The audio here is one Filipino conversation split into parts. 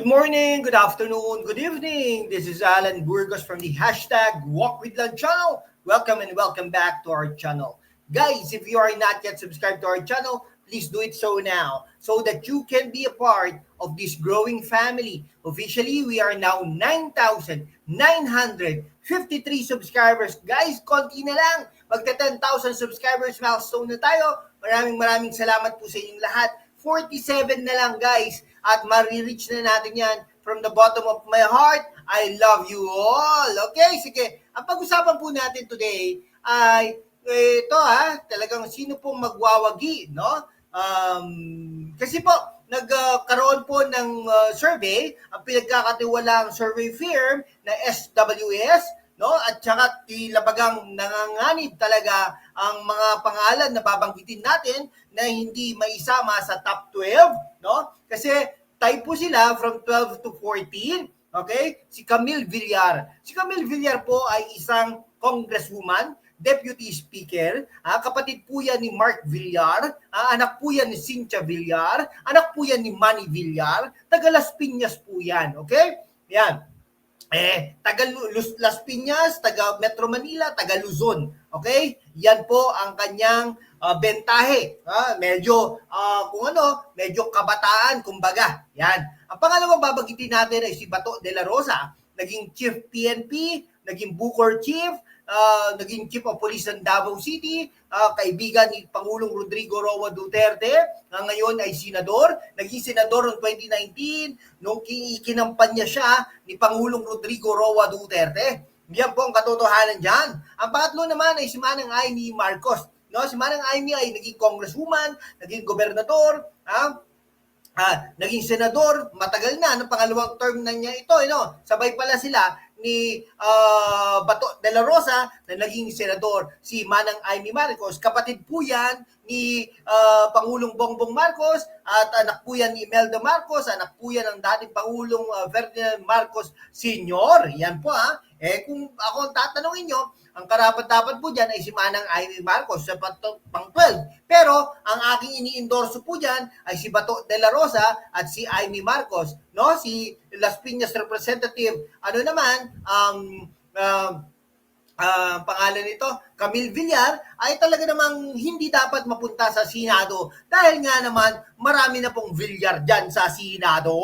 Good morning, good afternoon, good evening. This is Alan Burgos from the hashtag Walk with Land channel. Welcome and welcome back to our channel. Guys, if you are not yet subscribed to our channel, please do it so now so that you can be a part of this growing family. Officially, we are now 9,953 subscribers. Guys, konti na lang. Magka 10,000 subscribers milestone na tayo. Maraming maraming salamat po sa inyong lahat. 47 na lang guys at marireach na natin yan from the bottom of my heart. I love you all. Okay, sige. Ang pag-usapan po natin today ay ito ha, talagang sino pong magwawagi, no? Um, kasi po, nagkaroon po ng uh, survey, ang pinagkakatiwalang survey firm na SWS, no? At saka tilabagang nanganganib talaga ang mga pangalan na babanggitin natin na hindi maisama sa top 12, no? Kasi type po sila from 12 to 14, okay? Si Camille Villar. Si Camille Villar po ay isang congresswoman Deputy Speaker, ah, kapatid po yan ni Mark Villar, ah, anak po yan ni Cynthia Villar, anak po yan ni Manny Villar, taga Las Piñas po yan, okay? Yan. Eh, taga Las Piñas, taga Metro Manila, taga Luzon, okay? Yan po ang kanyang uh, bentahe. Ah, medyo, uh, kung ano, medyo kabataan, kumbaga. Yan. Ang pangalawang babanggitin natin ay si Bato de la Rosa, naging Chief PNP, naging Bukor Chief, uh, naging Chief of Police ng Davao City, uh, kaibigan ni Pangulong Rodrigo Roa Duterte, na ngayon ay senador, naging senador noong 2019, nung kinampanya siya ni Pangulong Rodrigo Roa Duterte. Yan po ang katotohanan dyan. Ang pangatlo naman ay si Manang Amy Marcos. No, si Manang Amy ay naging congresswoman, naging gobernador, ha? Ah, naging senador, matagal na, ng pangalawang term na niya ito, you know, sabay pala sila ni uh, Bato de la Rosa na naging senador si Manang Amy Marcos. Kapatid po yan ni uh, Pangulong Bongbong Marcos at anak po yan ni Imelda Marcos, anak po yan ng dating Pangulong uh, Ferdinand Marcos Sr. Yan po ha. Eh kung ako tatanungin nyo, ang karapat-dapat po dyan ay si Manang Amy Marcos sa pang 12. Pero ang aking ini-endorso po dyan ay si Bato de la Rosa at si Amy Marcos. No? Si Las Piñas representative, ano naman, ang um, uh, uh, pangalan nito, Camille Villar, ay talaga namang hindi dapat mapunta sa Senado dahil nga naman marami na pong Villar dyan sa Senado.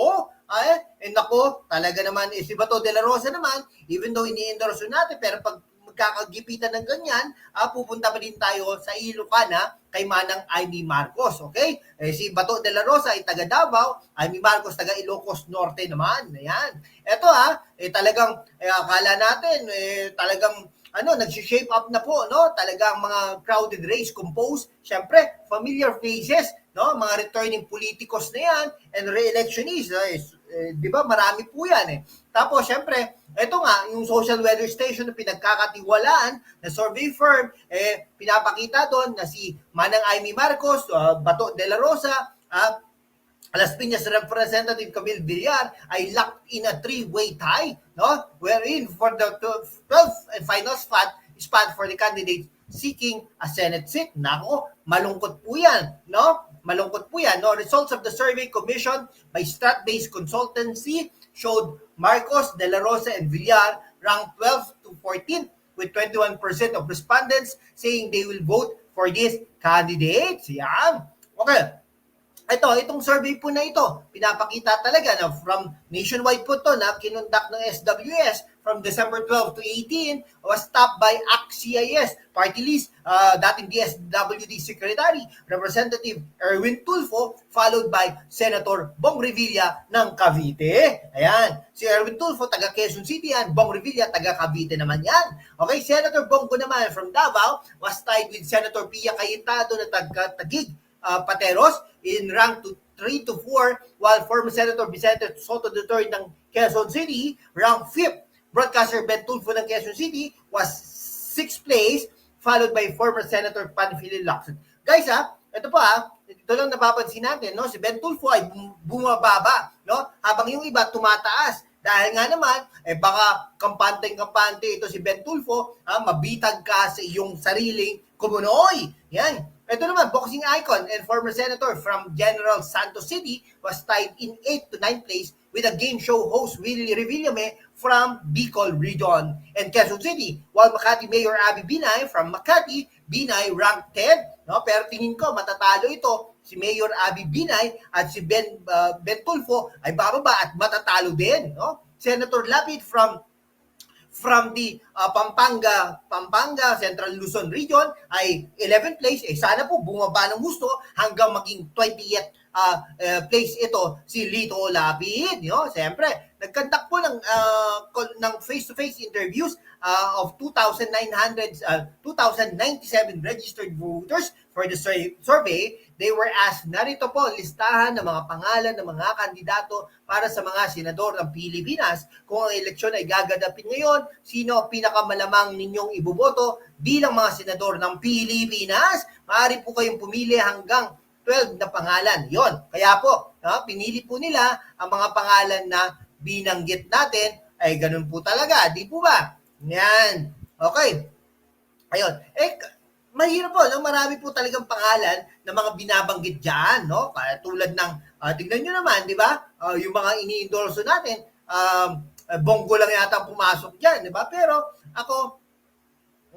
Ay, eh nako, talaga naman, eh, si Bato de la Rosa naman, even though ini-endorso natin, pero pag magkakagipitan ng ganyan, ah, pupunta pa din tayo sa Ilocana kay Manang Amy Marcos, okay? Eh, si Bato de la Rosa ay taga Davao, Amy Marcos taga Ilocos Norte naman. Ayan. Ito ah, eh, talagang eh, akala natin eh, talagang ano, nag-shape up na po, no? Talagang mga crowded race composed. Siyempre, familiar faces, no? Mga returning politicos na yan and re-electionists. Eh, eh, di ba? Marami po yan eh. Tapos, siyempre, ito nga, yung social weather station na pinagkakatiwalaan na survey firm, eh, pinapakita doon na si Manang Amy Marcos, uh, Bato de la Rosa, uh, Las Piñas Representative Camille Villar ay locked in a three-way tie, no? Wherein for the 12th and final spot, spot for the candidate seeking a Senate seat. Nako, malungkot po yan, no? Malungkot po yan, no? Results of the survey commissioned by Strat-based consultancy showed Marcos, De La Rosa, and Villar ranked 12 to 14 with 21% of respondents saying they will vote for these candidates. Yan. Okay. Ito, itong survey po na ito, pinapakita talaga na from nationwide po to na kinundak ng SWS from December 12 to 18 was topped by ACT-CIS party list, uh, dating DSWD Secretary, Representative Erwin Tulfo, followed by Senator Bong Revilla ng Cavite. Ayan, si Erwin Tulfo, taga Quezon City yan, Bong Revilla, taga Cavite naman yan. Okay, Senator Bongo naman from Davao was tied with Senator Pia Cayetano na taga Tagig, uh, Pateros in rank to 3 to 4, while former Senator Vicente Soto III ng Quezon City rank 5th broadcaster Ben Tulfo ng Quezon City was 6th place, followed by former Senator Panfili Lacson. Guys ha, ito pa ha, ito lang napapansin natin, no? si Ben Tulfo ay bumababa, no? habang yung iba tumataas. Dahil nga naman, eh baka kampanteng-kampante ito si Ben Tulfo, ha, mabitag ka sa iyong sariling kumunoy. Yan. Ito naman, boxing icon and former senator from General Santos City was tied in 8 to 9 place with a game show host Willie Revillame from Bicol Region and Quezon City. While Makati Mayor Abby Binay from Makati, Binay ranked 10. No? Pero tingin ko, matatalo ito si Mayor Abby Binay at si Ben, uh, ben Tulfo ay bababa at matatalo din. No? Senator Lapid from from the uh, Pampanga, Pampanga, Central Luzon region ay 11th place. Eh sana po bumaba ng gusto hanggang maging 20th uh, uh, place ito si Lito Lapid. No? Siyempre, nagkandak po ng, uh, ng face-to-face interviews uh, of 2,900, uh, 2,097 registered voters for the sur- survey. They were asked, narito po, listahan ng mga pangalan ng mga kandidato para sa mga senador ng Pilipinas. Kung ang eleksyon ay gagadapin ngayon, sino ang pinakamalamang ninyong iboboto bilang mga senador ng Pilipinas? Maaari po kayong pumili hanggang 12 na pangalan. Yon. Kaya po, ha, pinili po nila ang mga pangalan na binanggit natin ay ganun po talaga. Di po ba? Yan. Okay. Ayun. Eh, mahirap po, no? marami po talagang pangalan ng mga binabanggit dyan, no? Kaya tulad ng, ah, tingnan nyo naman, di ba? Ah, yung mga ini-endorso natin, um, eh, Bongo lang yata pumasok dyan, di ba? Pero ako,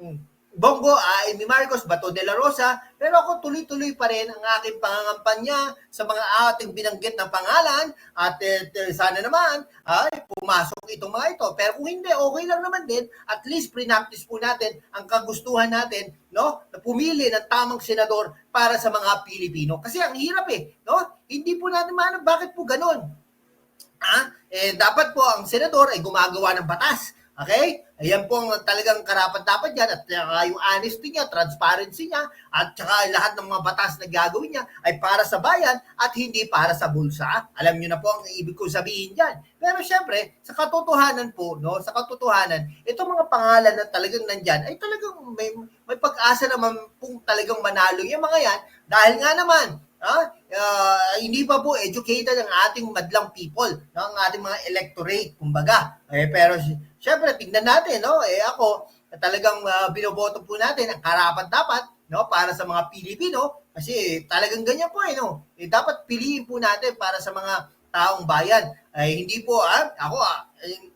mm, Bongo, ah, Amy Marcos, Bato de la Rosa, pero ako tuloy-tuloy pa rin ang aking pangangampanya sa mga ating binanggit na pangalan at eh, sana naman ay pumasok itong mga ito. Pero kung hindi, okay lang naman din. At least pre-practice po natin ang kagustuhan natin no, na pumili ng tamang senador para sa mga Pilipino. Kasi ang hirap eh, no? Hindi po natin maano bakit po ganun. Ah, eh, dapat po ang senador ay gumagawa ng batas. Okay? Ayan po ang talagang karapat dapat yan at saka yung honesty niya, transparency niya at saka lahat ng mga batas na gagawin niya ay para sa bayan at hindi para sa bulsa. Alam niyo na po ang ibig ko sabihin diyan. Pero syempre, sa katotohanan po, no, sa katotohanan, itong mga pangalan na talagang nandyan ay talagang may, may pag-asa naman pong talagang manalo yung mga yan dahil nga naman, Ah, uh, hindi pa po educated ang ating madlang people, no? ang ating mga electorate, kumbaga. Eh, pero syempre, tingnan natin, no? Eh, ako, talagang uh, binoboto po natin ang karapat dapat, no? Para sa mga Pilipino, kasi talagang ganyan po, eh, no? Eh, dapat piliin po natin para sa mga taong bayan. Ay, hindi po, ah, ako, ah, eh,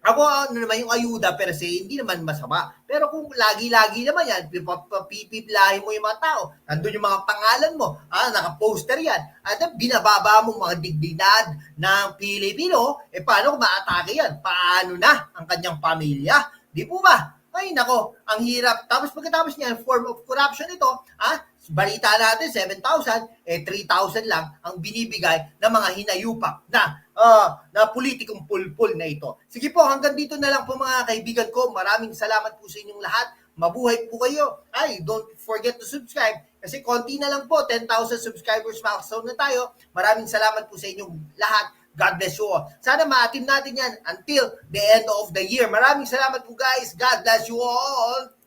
ako, ano naman yung ayuda per se, hindi naman masama. Pero kung lagi-lagi naman yan, pipiplahin mo yung mga tao, nandun yung mga pangalan mo, ah, naka-poster yan, at binababa mo mga dignidad ng Pilipino, eh paano kung maatake yan? Paano na ang kanyang pamilya? Di po ba? Ay, nako, ang hirap. Tapos pagkatapos niyan, form of corruption ito, ah, balita natin, 7,000, eh 3,000 lang ang binibigay ng mga hinayupak na ah, na politikong pulpul na ito. Sige po, hanggang dito na lang po mga kaibigan ko. Maraming salamat po sa inyong lahat. Mabuhay po kayo. Ay, don't forget to subscribe kasi konti na lang po, 10,000 subscribers milestone na tayo. Maraming salamat po sa inyong lahat. God bless you all. Sana maatim natin yan until the end of the year. Maraming salamat po guys. God bless you all.